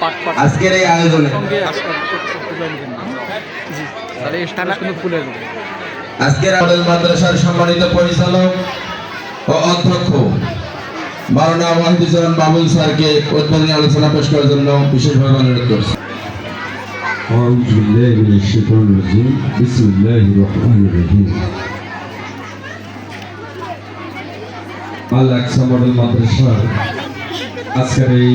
পাট পাট আজকের এই আয়োজনে সঙ্গে আসতে তুলে নেবেন জি তাহলে স্ট্যাটাস কিন্তু ফুলে যাবে আজকের মডেল মাদ্রাসার সম্মানিত পরিচালক ও অধ্যক্ষ বারোনা ওয়াহিদুজ্জামান বাবুল স্যারকে উদ্বোধনী আলোচনা পেশ করার জন্য বিশেষভাবে অনুরোধ করছি أعوذ بالله من الشيطان الرجيم بسم الله الرحمن الرحيم আল আকসা মডেল মাদ্রাসার আজকের এই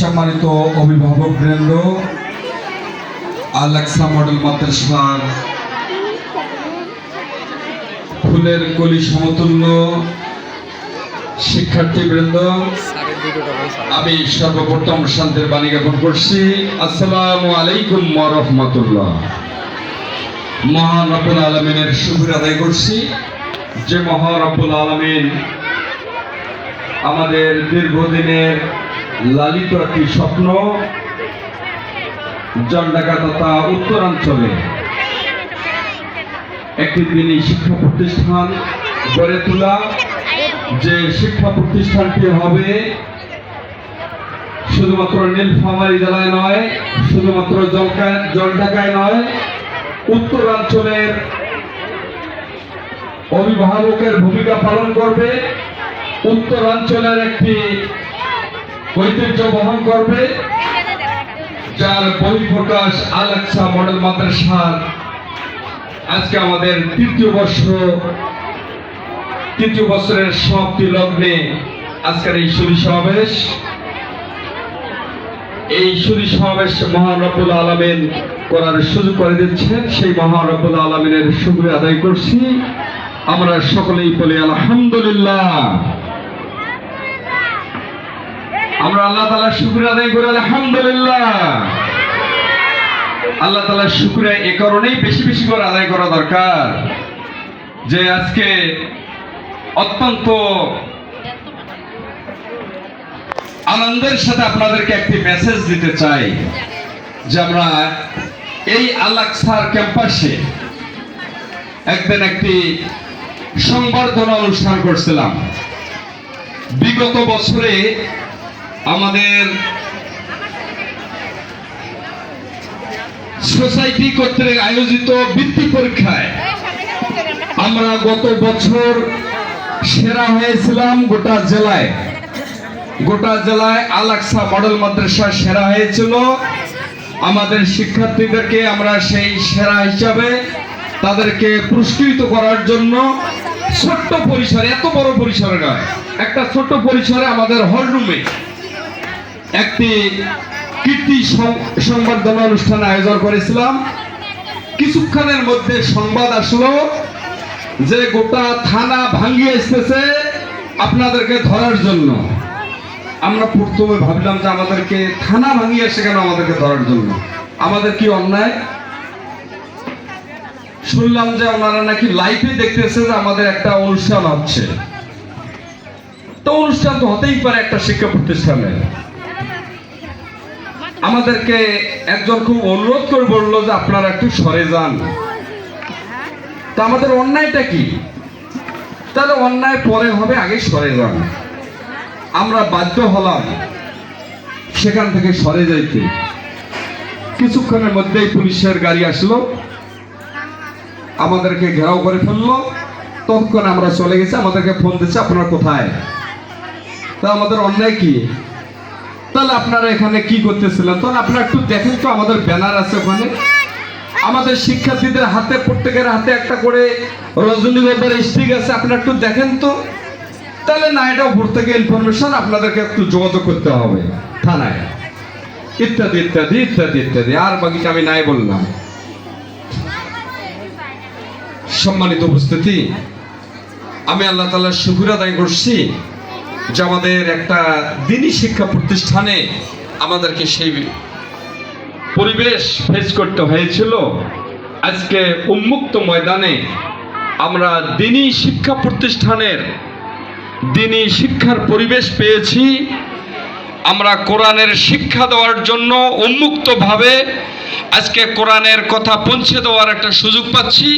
সম্মানিত অভিভাবক বৃন্দ, আলেক্সা মডেল মাদ্রাসার ফুলের কলি সমতুল্য ভাই স্যার আমি সর্বপ্রথম শান্তির বাণী জ্ঞাপন করছি। আসসালামু আলাইকুম রহমতুল্লাহ। মহান রব্বুল আলমিনের শুভের আদায় করছি। যে মহান রব্বুল আলমিন আমাদের দীর্ঘদিনের লালিত একটি স্বপ্ন জলঢাকা তথা উত্তরাঞ্চলে। একটি দিনই শিক্ষা প্রতিষ্ঠান গড়ে তোলা, যে শিক্ষা প্রতিষ্ঠানটি হবে শুধুমাত্র নীলফামারী জেলায় নয়, শুধুমাত্র জলঢাকায় নয়, উত্তরাঞ্চলের অভিভাবকের ভূমিকা পালন করবে। উত্তরাঞ্চলের একটি ঐতিহ্য বহন করবে। যার বহিঃপ্রকাশ আলাক্সা মডেল মাদ্রাসার। আজকে আমাদের তৃতীয় বর্ষ, তৃতীয় বছরের সমাপ্তি লগ্নে আজকের এই সুরি সমাবেশ। এই সুরি সমাবেশ মহান রব্বুল আলমিন করার সুযোগ করে দিচ্ছেন। সেই মহান রব্বুল আলমিনের শুক্রিয়া আদায় করছি। আমরা সকলেই বলি আলহামদুলিল্লাহ। আমরা আল্লাহ তালা শুক্রিয়া আদায় করি, আলহামদুলিল্লাহ। আল্লাহ তালার শুক্রিয়া এ কারণেই বেশি বেশি করে আদায় করা দরকার যে আজকে অত্যন্ত আনন্দের সাথে আপনাদেরকে একটি মেসেজ দিতে চাই যে আমরা এই আলাক্সার ক্যাম্পাসে একদিন একটি সংবর্ধনা অনুষ্ঠান করছিলাম। বিগত বছরে আমাদের সোসাইটি কর্তৃক আয়োজিত বৃত্তি পরীক্ষায় আমরা গত বছর সেরা হয়েছিলাম গোটা জেলায়। গোটা জেলায় আলাক্সা মডেল মাদ্রাসা সেরা হয়েছিল। আমাদের শিক্ষার্থীদেরকে আমরা সেই সেরা হিসাবে তাদেরকে পুরস্কৃত করার জন্য ছোট্ট পরিসরে, এত বড় পরিসরে নয়, একটা ছোট্ট পরিসরে আমাদের হলরুমে একটি কীর্তি সংবর্ধনা অনুষ্ঠান আয়োজন করেছিলাম। কিছুক্ষণের মধ্যে সংবাদ আসলো যে গোটা থানা ভাঙ্গিয়ে এসতেছে আপনাদেরকে ধরার জন্য। আমরা প্রথমে ভাবলাম যে আমাদেরকে থানা ভাঙিয়ে এসে কেন আমাদেরকে ধরার জন্য? আমাদের কি অন্যায়? শুনলাম যে ওনারা নাকি লাইভে দেখতেছে যে আমাদের একটা অনুষ্ঠান হচ্ছে। তো অনুষ্ঠান তো হতেই পারে একটা শিক্ষা প্রতিষ্ঠানে আমাদেরকে একজন খুব অনুরোধ করে বলল যে আপনারা একটু সরে যান। তা আমাদের অন্যায়টা কি? তাহলে অন্যায় পরে হবে, আগে সরে যান। আমরা বাধ্য হলাম সেখান থেকে সরে যাইতে। কিছুক্ষণের মধ্যেই পুলিশের গাড়ি আসলো। আমাদেরকে ঘেরাও করে ফেলল। ততক্ষণ আমরা চলে গেছি। আমাদেরকে ফোন দিচ্ছে, আপনারা কোথায়? তা আমাদের অন্যায় কি? তাহলে আপনারা এখানে কি করতেছিলেন? তাহলে আপনারা একটু দেখেন তো, আমাদের ব্যানার আছে ওখানে। আমাদের শিক্ষার্থীদের হাতে, প্রত্যেকের হাতে একটা করে রজনীগন্ধার স্টিক আছে, আপনারা একটু দেখেন তো। তাহলে না, এটা উপর থেকে ইনফরমেশন আপনাদেরকে একটু যোগাযোগ করতে হবে, থানায়। ইত্যাদি ইত্যাদি ইত্যাদি ইত্যাদি, আর বাকিটা আমি নাই বললাম। সম্মানিত উপস্থিতি, আমি আল্লাহ তালার শুকুর আদায় করছি। যে আমাদের একটা দিনী শিক্ষা প্রতিষ্ঠানে আমাদেরকে সেই পরিবেশ ফেস করতে হয়েছিল। আজকে উন্মুক্ত ময়দানে আমরা দিনী শিক্ষা প্রতিষ্ঠানের দিনী শিক্ষার পরিবেশ পেয়েছি। আমরা কোরআনের শিক্ষা দেওয়ার জন্য উন্মুক্তভাবে আজকে কোরআনের কথা পৌঁছে দেওয়ার একটা সুযোগ পাচ্ছি।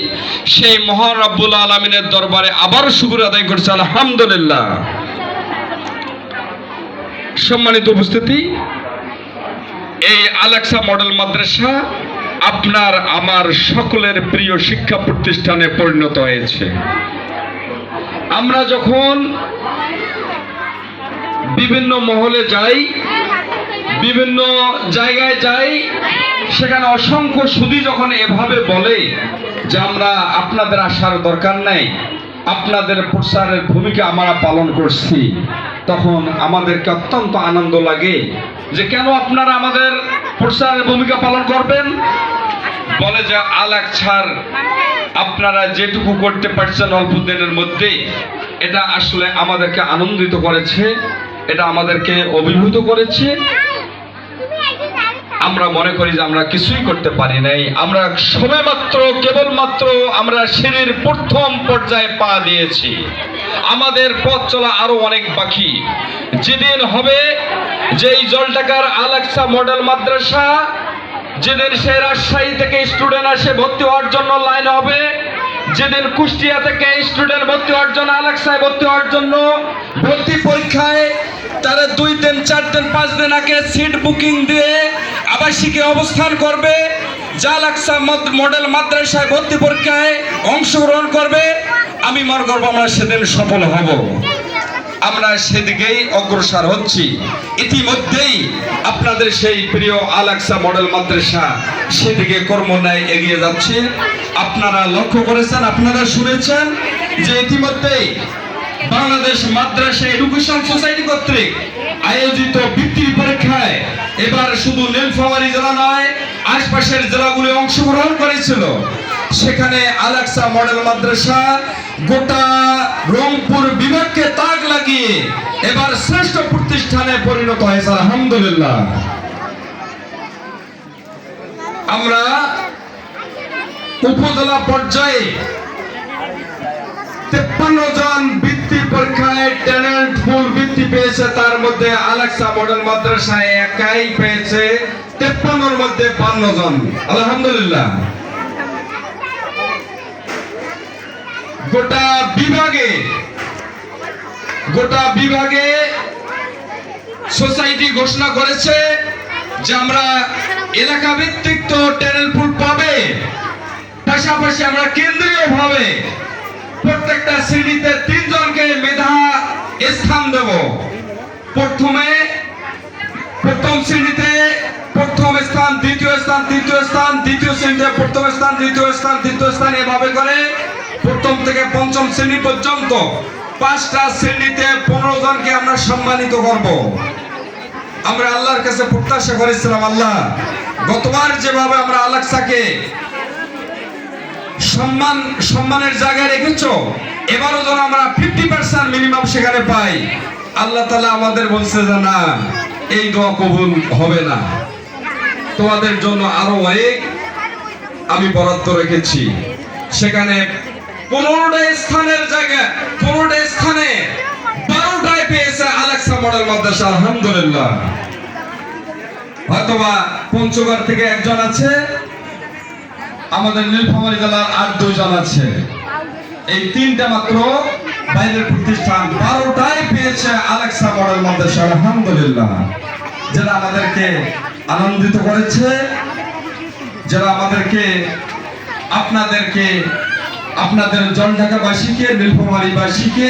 সেই মহান রব্বুল আলমিনের দরবারে আবার শুকুর আদায় করছে, আলহামদুলিল্লাহ। সম্মানিত উপস্থিতি, এই আলেক্সা মডেল মাদ্রাসা আপনার আমার সকলের প্রিয় শিক্ষা প্রতিষ্ঠানে পরিণত হয়েছে। আমরা যখন বিভিন্ন মহলে যাই, বিভিন্ন জায়গায় যাই, সেখানে অসংখ্য সুদী যখন এভাবে বলে যে আমরা আপনাদের আসার দরকার নাই, আপনাদের প্রসারের ভূমিকা আমরা পালন করছি তখন আমাদেরকে অত্যন্ত আনন্দ লাগে যে কেন আপনারা আমাদের প্রচারের ভূমিকা পালন করবেন? বলে যে, আলাক ছাড়, আপনারা যেটুকু করতে পারছেন অল্প দিনের মধ্যে, এটা আসলে আমাদেরকে আনন্দিত করেছে, এটা আমাদেরকে অভিভূত করেছে আমরা মনে করি যে আমরা কিছুই করতে পারি নাই। আমরা সবেমাত্র কেবলমাত্র আমরা সিঁড়ির প্রথম পর্যায়ে পা দিয়েছি। আমাদের পথ চলা আরও অনেক বাকি। যেদিন হবে যে এই জলটাকার আলাক্সা মডেল মাদ্রাসা, যেদিন সে রাজশাহী থেকে স্টুডেন্ট আসে, ভর্তি হওয়ার জন্য লাইন হবে যেদিন কুষ্টিয়া থেকে স্টুডেন্ট ভর্তি হওয়ার জন্য, আলাক্সায় ভর্তি হওয়ার জন্য ভর্তি পরীক্ষায় তারা দুই দিন, চার দিন, পাঁচ দিন আগে সিট বুকিং দিয়ে আবাসিকে অবস্থান করবে। জালাক্সা মডেল মাদ্রাসায় ভর্তি পরীক্ষায় অংশগ্রহণ করবে। আমি মনে করব আমরা সেদিন সফল হব। আমরা সেদিকেই অগ্রসর হচ্ছি। ইতিমধ্যেই আপনাদের সেই প্রিয় আলাক্সা মডেল মাদ্রাসা সেদিকে কর্মন্যায় এগিয়ে যাচ্ছে। আপনারা লক্ষ্য করেছেন, আপনারা শুনেছেন যে ইতিমধ্যেই বাংলাদেশ মাদ্রাসা এডুকেশন সোসাইটি কর্তৃক আয়োজিত বৃত্তির পরীক্ষায় এবার শুধু নীলফামারী জেলা নয়, আশপাশের জেলাগুলি অংশগ্রহণ করেছিল। সেখানে আলাক্সা মডেল মাদ্রাসা গোটা রংপুর বিভাগকে তাক লাগিয়ে এবার শ্রেষ্ঠ প্রতিষ্ঠানে পরিণত হয়েছে, আলহামদুলিল্লাহ। আমরা উপজেলা পর্যায়ে তেপ্পান্ন জন বৃত্তি পরীক্ষায় ট্যালেন্ট ফুল বৃত্তি পেয়েছে, তার মধ্যে আলেক্সা মডেল মাদ্রাসায় একাই পেয়েছে, তেপ্পান্নর মধ্যে বান্ন জন আলহামদুলিল্লাহ। গোটা বিভাগে গোটা বিভাগে সোসাইটি ঘোষণা করেছে যে আমরা এলাকা ভিত্তিক তো ট্যালেন্ট ফুল পাবে, পাশাপাশি আমরা কেন্দ্রীয় ভাবে প্রত্যেকটা শ্রেণীতে তিনজনকে মেধা স্থান দেব। প্রথমে, প্রথম শ্রেণীতে প্রথম স্থান, দ্বিতীয় স্থান তৃতীয় স্থান, দ্বিতীয় শ্রেণীতে প্রথম স্থান, দ্বিতীয় স্থান তৃতীয় স্থান এভাবে করে প্রথম থেকে পঞ্চম শ্রেণি পর্যন্ত পাঁচটা শ্রেণীতে পনেরো জনকে আমরা সম্মানিত করব। আমরা আল্লাহর কাছে প্রত্যাশা করেছিলাম, আল্লাহ, গতবার যেভাবে আমরা আলাক্সাকে সম্মান, সম্মানের জায়গায় রেখেছ, এবারও যেন আমরা ফিফটি পার্সেন্ট মিনিমাম সেখানে পাই। আল্লাহ তালা আমাদের বলছে যে, না, এই দোয়া কবুল হবে না। তোমাদের জন্য আরও অনেক আমি বরাদ্দ রেখেছি। সেখানে পনেরোটা স্থানের জায়গায় পনেরোটা স্থানে বারোটায় পেয়েছে মডেল মাদ্রাসা, আলহামদুলিল্লাহ। হয়তোবা পঞ্চগড় থেকে একজন আছে, আমাদের নীলফামারী জেলার আর দুইজন আছে। এই তিনটা মাত্র বাইরের প্রতিষ্ঠান বারোটাই পেয়েছে আলেক্সা মডেল মাদ্রাসা, আলহামদুলিল্লাহ। যারা আমাদেরকে আনন্দিত করেছে, যারা আমাদেরকে আপনাদেরকে আপনাদের জলঢাকাবাসীকে, নীলফামারীবাসীকে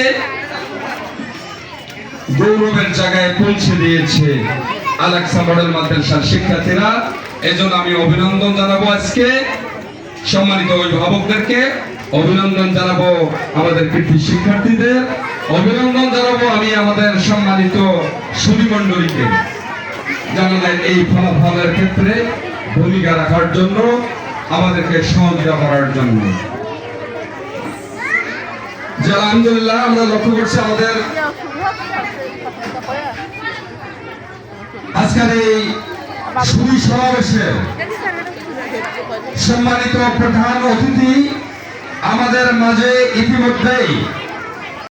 গৌরবের জায়গায় পৌঁছে দিয়েছে আলেক্সা মডেল মাদ্রাসার শিক্ষার্থীরা। এজন্য আমি অভিনন্দন জানাব আজকে। সম্মানিত অভিভাবকদেরকে অভিনন্দন জানাব আমাদের কৃতি শিক্ষার্থীদের। অভিনন্দন জানাব আমি আমাদের সম্মানিত সুধী মণ্ডলীকে আমাদের এই ফলাফলের ক্ষেত্রে ভূমিকা রাখার জন্য, আমাদেরকে সহযোগিতা করার জন্য। যে আলহামদুলিল্লাহ আমরা লক্ষ্য করছি আমাদের আজকের এই সুবি সমাবেশে সম্মানিত প্রধান অতিথি আমাদের মাঝে ইতিমধ্যেই